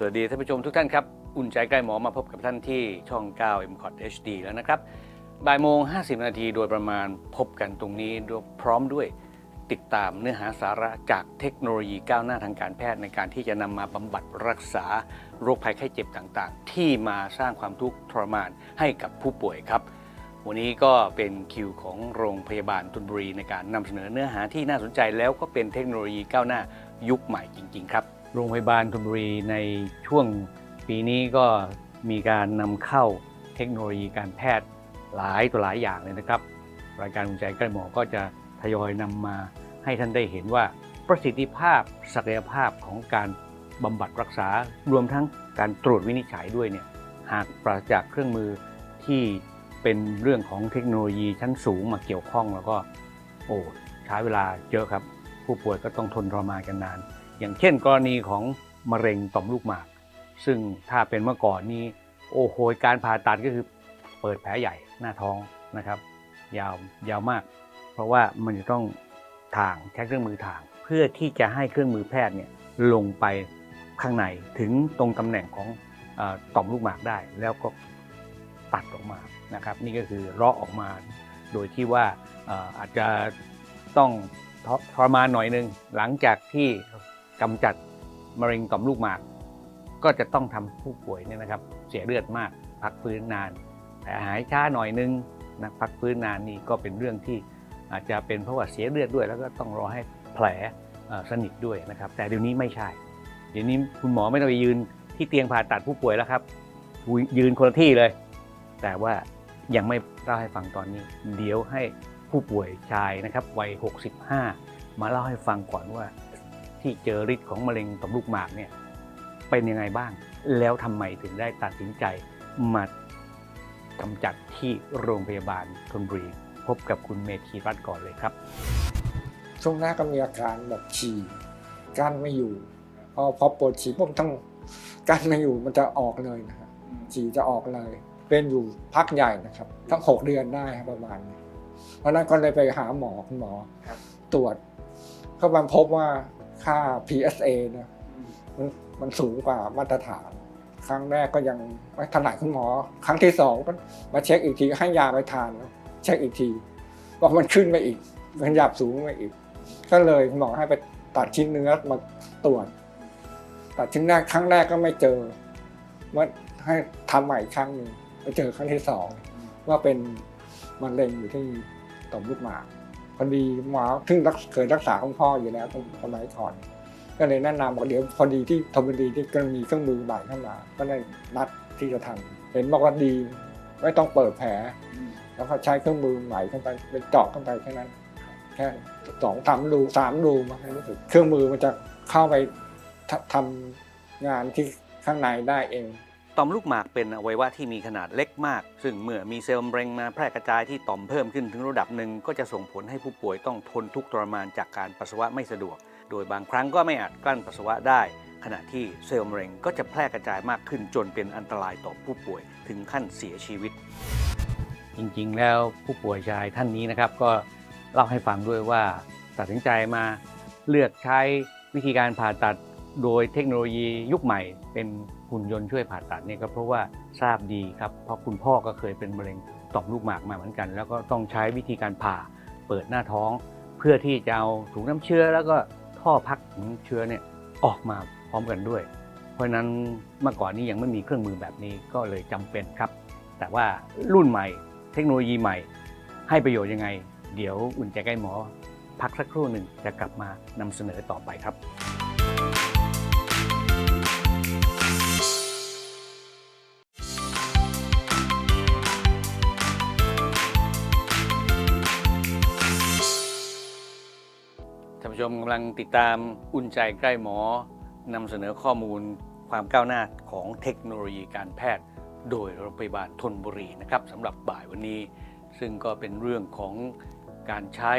สวัสดีท่านผู้ชมทุกท่านครับ อุ่นใจใกล้หมอมาพบกับท่านที่ช่อง 9 m c o t HD แล้วนะครับบ่ายโมง 50 นาทีโดยประมาณพบกันตรงนี้ด้วยพร้อมด้วยติดตามเนื้อหาสาระจากเทคโนโลยีก้าวหน้าทางการแพทย์ในการที่จะนำมาบำบัดรักษาโรคภัยไข้เจ็บต่างๆ ที่มาสร้างความทุกข์ทรมานให้กับผู้ป่วยครับ วันนี้ก็เป็นคิวของโรงพยาบาลตุนบุรีในการนำเสนอเนื้อหาที่น่าสนใจแล้วก็เป็นเทคโนโลยีก้าวหน้ายุคใหม่จริง ๆ ครับ โรงพยาบาลตุนบุรีในช่วงปีนี้ก็มีการนำเข้าเทคโนโลยีการแพทย์หลายตัวหลายอย่างเลยนะครับ รายการอุ่นใจใกล้หมอก็จะทยอยนำมาให้ท่านได้เห็นว่าประสิทธิภาพศักยภาพของการบำบัดรักษารวมทั้งการตรวจวินิจฉัยด้วยเนี่ยหากปราศจากเครื่องมือที่เป็นเรื่องของเทคโนโลยีชั้นสูงมาเกี่ยวข้องแล้วก็โอ้ใช้เวลาเยอะครับ ผู้ป่วยก็ต้องทนทรมานกันนาน อย่างเช่นกรณีของมะเร็งต่อมลูกหมาก ซึ่งถ้าเป็นเมื่อก่อนนี้โอ้โหการผ่าตัดก็คือเปิดแผลใหญ่หน้าท้องนะครับ ยาวยาวมาก เพราะว่ามันจะต้องถ่างใช้เครื่องมือถ่าง เพื่อที่จะให้เครื่องมือแพทย์เนี่ยลงไปข้างในถึงตรงตำแหน่งของอต่อมลูกหมากได้ แล้วก็ตัดออกมานะครับ นี่ก็คือเลาะออกมา โดยที่ว่าออาจจะต้องทรมานหน่อยหนึงหลังจากที่ กำจัดมะเร็งต่อมลูกหมาก ก็จะต้องทำผู้ป่วยเนี่ยนะครับ เสียเลือดมาก พักฟื้นนานแผลหายช้าหน่อยนึงนะพักฟื้นนานนี่ก็เป็นเรื่องที่อาจจะเป็นเพราะว่าเสียเลือดด้วย แล้วก็ต้องรอให้แผลสนิทด้วยนะครับ แต่เดี๋ยวนี้ไม่ใช่ เดี๋ยวนี้คุณหมอไม่ต้องไปยืนที่เตียงผ่าตัดผู้ป่วยแล้วครับ ยืนคนละที่เลย แต่ว่ายังไม่เล่าให้ฟังตอนนี้ เดี๋ยวให้ผู้ป่วยชายนะครับวัย 65 มาเล่าให้ฟังก่อนว่า ที่เจอฤทธิ์ของมะเร็งต่อมลูกหมากเนี่ยเป็นยังไงบ้าง แล้วทำไมถึงได้ตัดสินใจมากำจัดที่โรงพยาบาลธนบุรี พบกับคุณเมธีรัตน์ก่อนเลยครับ ช่วงแรกก็มีอาการแบบฉี่กั้นไม่อยู่ พอพอปวดฉี่ปุ๊บต้องกั้นไม่อยู่มันจะออกเลยนะครับฉี่จะออกเลย เป็นอยู่พักใหญ่นะครับ ทั้งหกเดือนได้ครับประมาณนี้เพราะนั้นก็เลยไปหาหมอคุณหมอตรวจ ก็มาพบว่า ค่า PSA นี่ยมันมันสูงกว่ามาตรฐาน ครั้งแรกก็ยังไม่ถนัดคุณหมอ ครั้งที่สองก็มาเช็คอีกทีให้ยาไปทานเช็คอีกทีบอกมันขึ้นไปอีก มันหยาบสูงไปอีก ก็เลยคุณหมอให้ไปตัดชิ้นเนื้อมาตรวจตัดชิ้นแรกครั้งแรกก็ไม่เจอว่าให้ทำใหม่ครั้งหนึ่งไปเจอครั้งที่สองว่าเป็นมะเร็งอยู่ที่ต่อมลูกหมาก พอดีหมอซึ่งรักเคยรักษาคุณพ่ออยู่แล้วตั้งสมัยก่อนก็เลยแนะนำบอกเดี๋ยวพอดีที่ธนบุรีที่ก็มีเครื่องมือใหม่เข้ามา ก็เลยนัดที่จะทำเห็นบอกว่าดีไม่ต้องเปิดแผล แล้วก็ใช้เครื่องมือใหม่เข้าไปเป็นเจาะเข้าไปแค่นั้นแค่สองสามรูสามรูมาให้รู้สึกเครื่องมือมันจะเข้าไปททำงานที่ข้างในได้เอง ต่อมลูกหมากเป็นอวัยวะที่มีขนาดเล็กมาก ซึ่งเมื่อมีเซลล์มะเร็งมาแพร่กระจายที่ต่อมเพิ่มขึ้นถึงระดับหนึ่ง ก็จะส่งผลให้ผู้ป่วยต้องทนทุกข์ทรมานจากการปัสสาวะไม่สะดวก โดยบางครั้งก็ไม่อาจกลั้นปัสสาวะได้ ขณะที่เซลล์มะเร็งก็จะแพร่กระจายมากขึ้นจนเป็นอันตรายต่อผู้ป่วยถึงขั้นเสียชีวิต จริงๆ แล้วผู้ป่วยชายท่านนี้นะครับก็เล่าให้ฟังด้วยว่าตัดสินใจมาเลือกใช้วิธีการผ่าตัด โดยเทคโนโลยียุคใหม่เป็นหุ่นยนต์ช่วยผ่าตัดเนี่ยก็เพราะว่าทราบดีครับ เพราะคุณพ่อก็เคยเป็นมะเร็งต่อมลูกหมากมาเหมือนกัน แล้วก็ต้องใช้วิธีการผ่าเปิดหน้าท้อง เพื่อที่จะเอาถุงน้ำเชื้อ แล้วก็ท่อพักถุงเชื้อเนี่ยออกมาพร้อมกันด้วย เพราะฉะนั้นเมื่อก่อนนี้ยังไม่มีเครื่องมือแบบนี้ก็เลยจำเป็นครับ แต่ว่ารุ่นใหม่ เทคโนโลยีใหม่ ให้ประโยชน์ยังไง เดี๋ยวอุ่นใจใกล้หมอ พักสักครู่หนึ่งจะกลับมานำเสนอต่อไปครับ ผู้ชมกำลังติดตามอุ่นใจใกล้หมอนำเสนอข้อมูลความก้าวหน้าของเทคโนโลยีการแพทย์ โดยโรงพยาบาลธนบุรีนะครับสำหรับบ่ายวันนี้ ซึ่งก็เป็นเรื่องของการใช้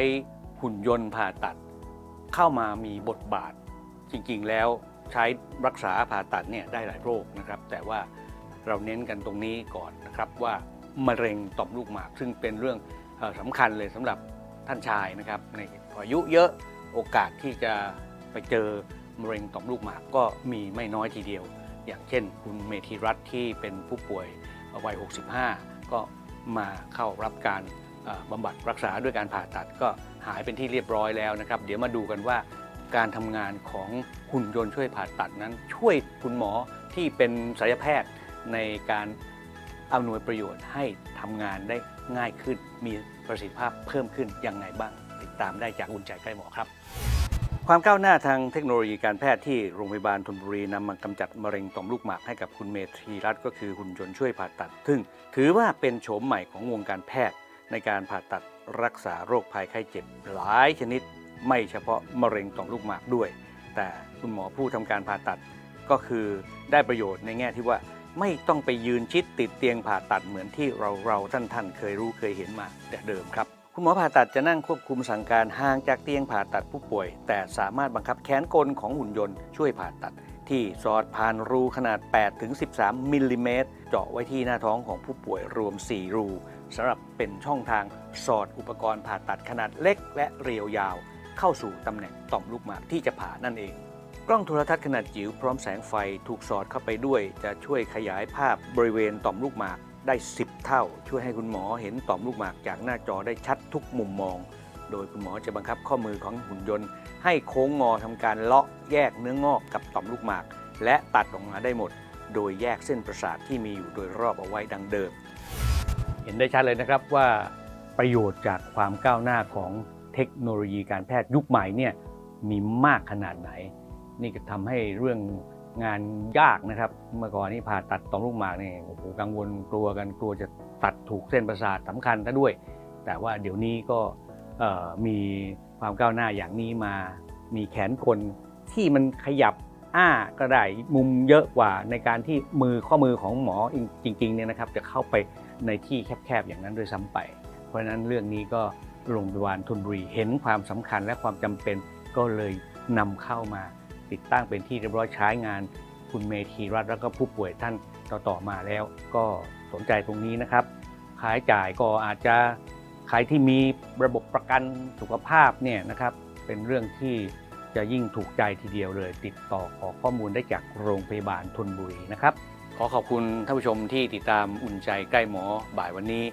หุ่นยนต์ผ่าตัด เข้ามามีบทบาท จริงๆแล้วใช้รักษาผ่าตัดเนี่ยได้หลายโรคนะครับ แต่ว่าเราเน้นกันตรงนี้ก่อนนะครับว่ามะเร็งต่อมลูกหมาก ซึ่งเป็นเรื่องสำคัญเลยสำหรับท่านชายนะครับในอายุเยอะ โอกาสที่จะไปเจอมะเร็งต่อมลูกหมากก็มีไม่น้อยทีเดียว อย่างเช่น คุณเมธีรัตน์ที่เป็นผู้ป่วยวัย 65 ก็มาเข้ารับการบำบัดรักษาด้วยการผ่าตัดก็หายเป็นที่เรียบร้อยแล้วนะครับ เดี๋ยวมาดูกันว่าการทำงานของหุ่นยนต์ช่วยผ่าตัดนั้น ช่วยคุณหมอที่เป็นศัลยแพทย์ในการอำนวยประโยชน์ให้ทำงานได้ง่ายขึ้น มีประสิทธิภาพเพิ่มขึ้นยังไงบ้าง ตามได้จากอุ่นใจใกล้หมอครับ ความก้าวหน้าทางเทคโนโลยีการแพทย์ที่โรงพยาบาลธนบุรีนำมากำจัดมะเร็งต่อมลูกหมากให้กับคุณเมธีรัตน์ก็คือหุ่นยนต์ช่วยผ่าตัด ซึ่งถือว่าเป็นโฉมใหม่ของวงการแพทย์ ในการผ่าตัดรักษาโรคภัยไข้เจ็บหลายชนิด ไม่เฉพาะมะเร็งต่อมลูกหมากด้วย แต่คุณหมอผู้ทำการผ่าตัดก็คือได้ประโยชน์ในแง่ที่ว่าไม่ต้องไปยืนชิดติดเตียงผ่าตัดเหมือนที่เราเราท่านท่านๆเคยรู้เคยเห็นมาแต่เดิมครับ คุณหมอผ่าตัดจะนั่งควบคุมสั่งการห่างจากเตียงผ่าตัดผู้ป่วย แต่สามารถบังคับแขนกลของหุ่นยนต์ช่วยผ่าตัด ที่สอดผ่านรูขนาด 8-13 มิลลิเมตรเจาะไว้ที่หน้าท้องของผู้ป่วยรวม 4 รูสำหรับเป็นช่องทางสอดอุปกรณ์ผ่าตัดขนาดเล็กและเรียวยาว เข้าสู่ตำแหน่งต่อมลูกหมากที่จะผ่านั่นเองกล้องโทรทัศน์ขนาดจิ๋วพร้อมแสงไฟถูกสอดเข้าไปด้วย จะช่วยขยายภาพบริเวณต่อมลูกหมาก ได้ 10 เท่า ช่วยให้คุณหมอเห็นต่อมลูกหมากจากหน้าจอได้ชัดทุกมุมมอง โดยคุณหมอจะบังคับข้อมือของหุ่นยนต์ ให้โค้งงอทำการเลาะแยกเนื้องอกกับต่อมลูกหมาก และตัดออกมาได้หมด โดยแยกเส้นประสาทที่มีอยู่โดยรอบเอาไว้ดังเดิม เห็นได้ชัดเลยนะครับว่าประโยชน์จากความก้าวหน้าของเทคโนโลยีการแพทย์ยุคใหม่เนี่ยมีมากขนาดไหน นี่ก็ทำให้เรื่อง งานยากนะครับ เมื่อก่อนนี่ผ่าตัดต่อมลูกหมากนี่โอ้โหกังวลกลัวกันกลัวจะตัดถูกเส้นประสาทสำคัญซะด้วย แต่ว่าเดี๋ยวนี้ก็มีความก้าวหน้าอย่างนี้มา มีแขนกลที่มันขยับอ้าก็ได้มุมเยอะกว่าในการที่มือข้อมือของหมอจริงๆเนี่ยนะครับ จะเข้าไปในที่แคบๆอย่างนั้นด้วยซ้ำไป เพราะฉะนั้นเรื่องนี้ก็โรงพยาบาลธนบุรีเห็นความสำคัญและความจำเป็นก็เลยนำเข้ามา ติดตั้งเป็นที่เรียบร้อยใช้งานคุณเมธีรัตน์แล้วก็ผู้ป่วยท่านต่อๆมาแล้ว ก็สนใจตรงนี้นะครับค่าใช้จ่ายก็อาจจะใครที่มีระบบประกันสุขภาพเนี่ยนะครับ เป็นเรื่องที่จะยิ่งถูกใจทีเดียวเลย ติดต่อขอข้อมูลได้จากโรงพยาบาลธนบุรีนะครับ ขอขอบคุณท่านผู้ชมที่ติดตามอุ่นใจใกล้หมอบ่ายวันนี้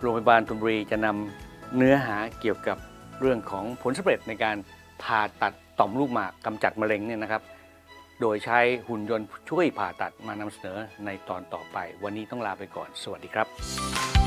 โรงพยาบาลธนบุรีจะนำเนื้อหาเกี่ยวกับเรื่องของผลสำเร็จในการผ่าตัด ต่อมลูกหมากกำจัดมะเร็งเนี่ยนะครับ โดยใช้หุ่นยนต์ช่วยผ่าตัดมานำเสนอในตอนต่อไป วันนี้ต้องลาไปก่อน สวัสดีครับ